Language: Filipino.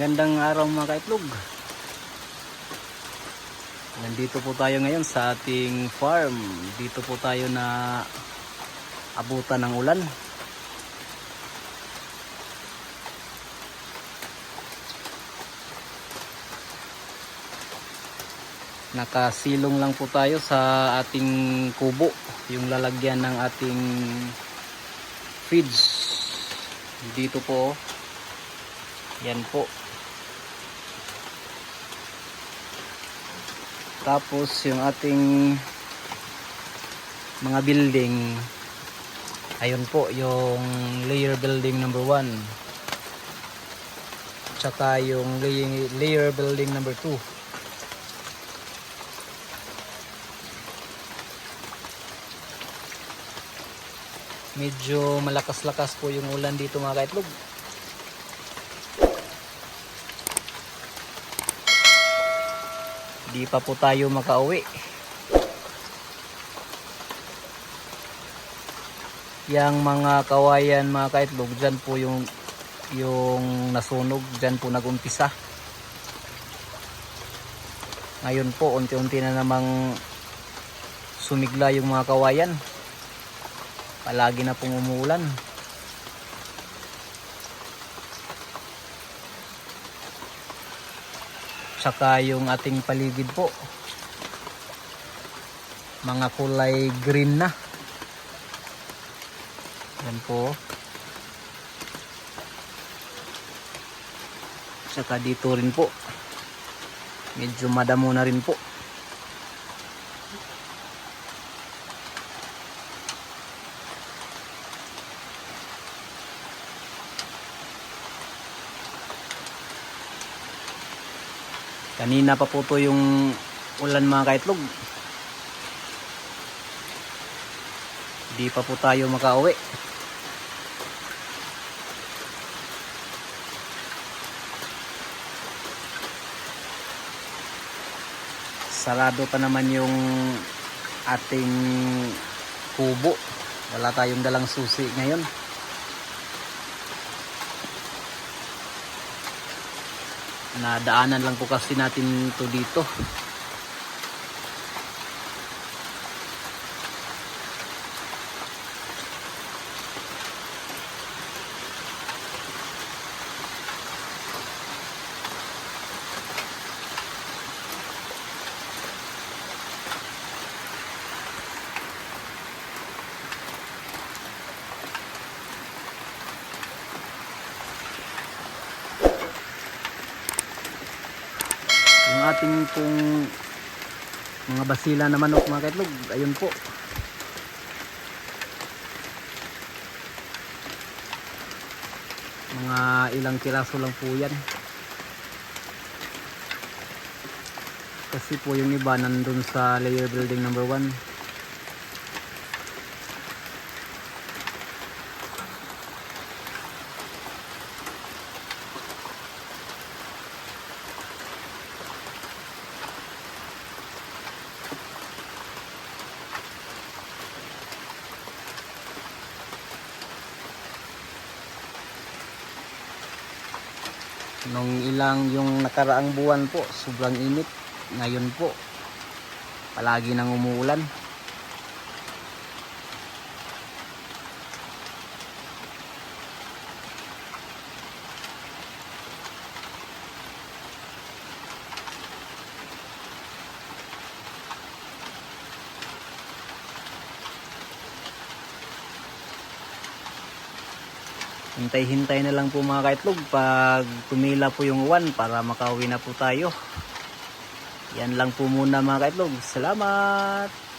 Magandang araw mga kaitlog. Nandito po tayo ngayon sa ating farm. Dito po tayo na abutan ng ulan. Nakasilong lang po tayo sa ating kubo. Yung lalagyan ng ating feeds. Dito po. Yan po. Tapos yung ating mga building ayun po yung layer building number 1 tsaka yung layer, building number 2 medyo malakas-lakas po yung ulan dito mga kaitlog di pa po tayo makauwi. Yang mga kawayan mga kaitlog dyan po yung yung nasunog. Dyan po nagumpisa. Ngayon po unti-unti na namang sumigla yung mga kawayan. Palagi na pong umuulan tsaka yung ating paligid po. Mga kulay green na. Yan po. Tsaka dito rin po. Medyo madamo na rin po kanina pa po to yung ulan mga kaitlog. Di pa po tayo makauwi. Sarado pa naman yung ating kubo. Wala tayong dalang susi ngayon nadaanan lang po kasi natin to dito yung ating pong mga basila na manok mga kaitlog. Ayun po. Mga ilang kiraso lang po yan. Kasi po yung iba nandun sa layer building number 1 nung ilang yung nakaraang buwan po sobrang init. Ngayon po palagi nang umuulan Hintay-hintay na lang po mga kaitlog pag tumila po yung uwan para makauwi na po tayo. Yan lang po muna mga kaitlog. Salamat!